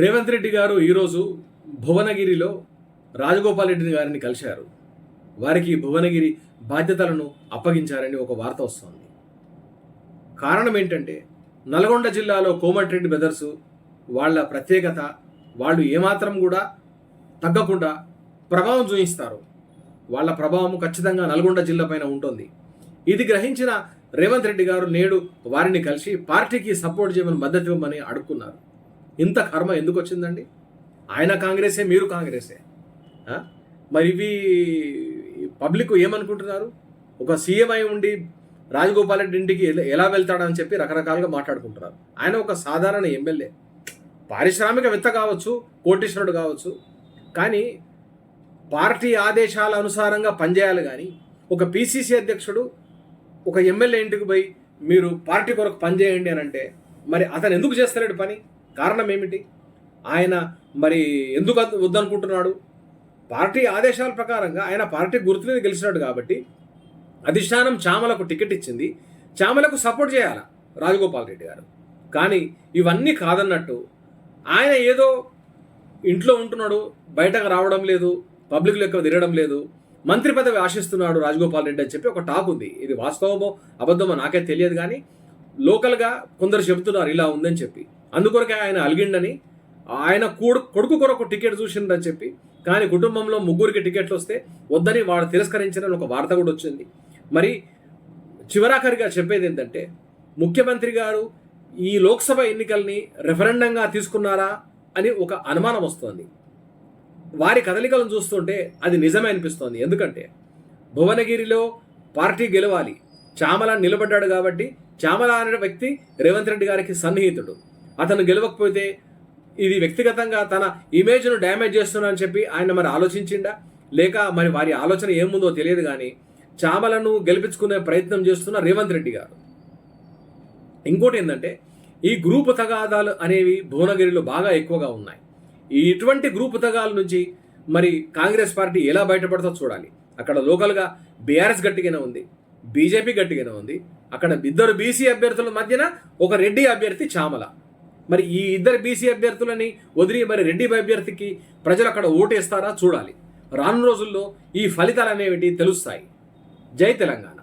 రేవంత్ రెడ్డి గారు ఈరోజు భువనగిరిలో రాజగోపాల్ రెడ్డి గారిని కలిశారు. వారికి భువనగిరి బాధ్యతలను అప్పగించారని ఒక వార్త వస్తోంది. కారణం ఏంటంటే నల్గొండ జిల్లాలో కోమటిరెడ్డి బ్రదర్స్ వాళ్ళ ప్రత్యేకత వాళ్ళు ఏమాత్రం కూడా తగ్గకుండా ప్రభావం చూపిస్తారు వాళ్ళ ప్రభావం ఖచ్చితంగా నల్గొండ జిల్లా పైన ఉంటుంది. ఇది గ్రహించిన రేవంత్ రెడ్డి గారు నేడు వారిని కలిసి పార్టీకి సపోర్ట్ చేయమని మద్దతు ఇవ్వమని అడుక్కున్నారు ఇంత కర్మ ఎందుకు వచ్చిందండి? ఆయన కాంగ్రెసే మీరు కాంగ్రెసే. మరి ఇవి పబ్లిక్ ఏమనుకుంటున్నారు? ఒక సీఎం అయి ఉండి రాజగోపాల్ రెడ్డి ఇంటికి ఎలా- ఎలా వెళ్తాడని చెప్పి రకరకాలుగా మాట్లాడుకుంటున్నారు. ఆయన ఒక సాధారణ ఎమ్మెల్యే. పారిశ్రామికవేత్త కావచ్చు కోటీశ్వరుడు కావచ్చు. కానీ పార్టీ ఆదేశాల అనుసారంగా పనిచేయాలి కానీ ఒక పిసిసి అధ్యక్షుడు ఒక ఎమ్మెల్యే ఇంటికి పోయి మీరు పార్టీ కొరకు పనిచేయండి అని అంటే మరి అతను ఎందుకు చేస్తలేడు పని? కారణం ఏమిటి ఆయన మరి ఎందుకు వద్దనుకుంటున్నాడు? పార్టీ ఆదేశాల ప్రకారంగా ఆయన పార్టీ గుర్తు మీద గెలిచినాడు కాబట్టి అధిష్టానం చామలకు టికెట్ ఇచ్చింది. చామలకు సపోర్ట్ చేయాలా రాజగోపాల్ రెడ్డి గారు. కానీ ఇవన్నీ కాదన్నట్టు ఆయన ఏదో ఇంట్లో ఉంటున్నాడు బయటకు రావడం లేదు పబ్లిక్లో ఎక్కువ తిరగడం లేదు మంత్రి పదవి ఆశిస్తున్నాడు రాజగోపాల్ రెడ్డి అని చెప్పి ఒక టాక్ ఉంది. ఇది వాస్తవమో అబద్ధమో నాకే తెలియదు కానీ లోకల్గా కొందరు చెబుతున్నారు ఇలా ఉందని చెప్పి. అందుకొరకే ఆయన అలిగిండని ఆయన కూడు కొడుకు కొరకు టికెట్ చూసిండని చెప్పి కానీ కుటుంబంలో ముగ్గురికి టికెట్లు వస్తే వద్దని వాడు తిరస్కరించిన ఒక వార్త కూడా వచ్చింది. మరి చివరాఖరిగా చెప్పేది ఏంటంటే ముఖ్యమంత్రి గారు ఈ లోక్సభ ఎన్నికల్ని రెఫరెండంగా తీసుకున్నారా అని ఒక అనుమానం వస్తోంది. వారి కదలికలను చూస్తుంటే అది నిజమే అనిపిస్తోంది. ఎందుకంటే భువనగిరిలో పార్టీ గెలవాలి. చామల నిలబడ్డాడు కాబట్టి చామల అనే వ్యక్తి రేవంత్ రెడ్డి గారికి సన్నిహితుడు. అతను గెలవకపోతే ఇది వ్యక్తిగతంగా తన ఇమేజ్ను డ్యామేజ్ చేస్తున్నానని చెప్పి ఆయన మరి ఆలోచించిండా? లేక మరి వారి ఆలోచన ఏముందో తెలియదు కానీ చామలను గెలిపించుకునే ప్రయత్నం చేస్తున్న రేవంత్ రెడ్డి గారు. ఇంకోటి ఏంటంటే ఈ గ్రూప్ తగాదాలు అనేవి భువనగిరిలో బాగా ఎక్కువగా ఉన్నాయి. ఈ ఇటువంటి గ్రూప్ తగాల నుంచి మరి కాంగ్రెస్ పార్టీ ఎలా బయటపడతా చూడాలి. అక్కడ లోకల్గా బీఆర్ఎస్ గట్టిగానే ఉంది బీజేపీ గట్టిగానే ఉంది అక్కడ ఇద్దరు బీసీ అభ్యర్థుల మధ్యన ఒక రెడ్డి అభ్యర్థి చామల. మరి ఈ ఇద్దరు బీసీ అభ్యర్థులని వదిలి మరి రెడ్డి అభ్యర్థికి ప్రజలు అక్కడ ఓటేస్తారా చూడాలి. రాను రోజుల్లో ఈ ఫలితాలు అనేవి తెలుస్తాయి. జై తెలంగాణ.